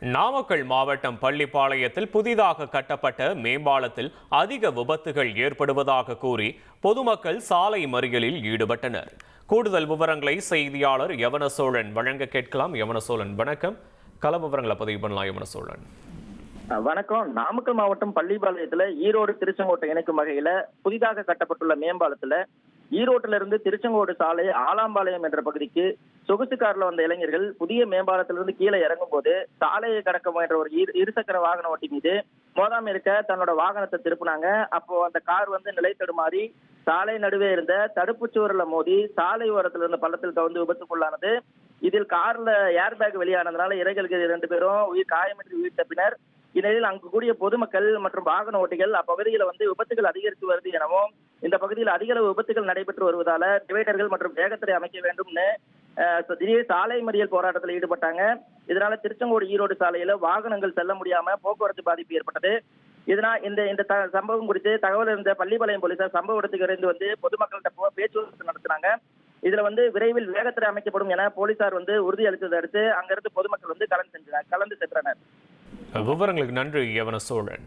நாமக்கல் மாவட்டம் பள்ளிப்பாளையத்தில் புதிதாக கட்டப்பட்ட மேம்பாலத்தில் அதிக விபத்துகள் ஏற்படுவதாக கூறி பொதுமக்கள் சாலை மறியலில் ஈடுபட்டனர். கூடுதல் விவரங்களை செய்தியாளர் யவனசோழன். வழங்க கேட்கலாம். யவனசோழன் வணக்கம். கள விவரங்களை பதிவு பண்ணலாம். யவனசோழன். வணக்கம். நாமக்கல் மாவட்டம் பள்ளிப்பாளையத்துல ஈரோடு திருச்செங்கோட்டை இணைக்கும் வகையில புதிதாக கட்டப்பட்டுள்ள மேம்பாலத்துல ஈரோட்டில இருந்து திருச்செங்கோடு சாலை ஆலாம்பாளையம் என்ற பகுதிக்கு சொகுசு கார்ல வந்த இளைஞர்கள் புதிய மேம்பாலத்திலிருந்து கீழே இறங்கும் போது சாலையை கடக்க முயன்ற ஒரு இரு- இருசக்கர வாகன ஓட்டி மீது மோதாம இருக்க தன்னோட வாகனத்தை திருப்பினாங்க. அப்போ அந்த கார் வந்து நிலை தடுமாறி சாலை நடுவே இருந்த தடுப்பு சுவரில் மோதி சாலை ஓரத்தில் இருந்த பள்ளத்தில் கவுந்து விபத்துக்குள்ளானது. இதில் கார்ல ஏர் பேக் வெளியானதுனால இறைகளுக்கு இரண்டு பேரும் உயிர் காயமின்றி உயிர் தப்பினர் இந்நிலையில் அங்கு கூடிய பொதுமக்கள் மற்றும் வாகன ஓட்டிகள் அப்பகுதியில் வந்து விபத்துகள் அதிகரித்து வருது எனவும் இந்த பகுதியில் அதிக அளவு விபத்துகள் நடைபெற்று வருவதால டிவைடர்கள் மற்றும் வேகத்தை அமைக்க வேண்டும்னு திடீர் சாலை மறியல் போராட்டத்தில் ஈடுபட்டாங்க. இதனால திருச்செங்கோடு ஈரோடு சாலையில வாகனங்கள் செல்ல முடியாம போக்குவரத்து பாதிப்பு ஏற்பட்டது. இதனால் இந்த இந்த சம்பவம் குறித்து தகவல் இருந்த பள்ளிப்பாளையம் போலீசார் சம்பவ இடத்துக்கு இருந்து வந்து பொதுமக்கள்கிட்ட பேச்சுவார்த்தை நடத்தினாங்க. இதுல வந்து விரைவில் வேகத்தடை அமைக்கப்படும் என போலீசார் வந்து உறுதி அளித்ததை அடுத்து அங்கிருந்து பொதுமக்கள் வந்து கலந்து சென்றனர் கலந்து சென்றனர். விவரங்களுக்கு நன்றி யவனசோழன்.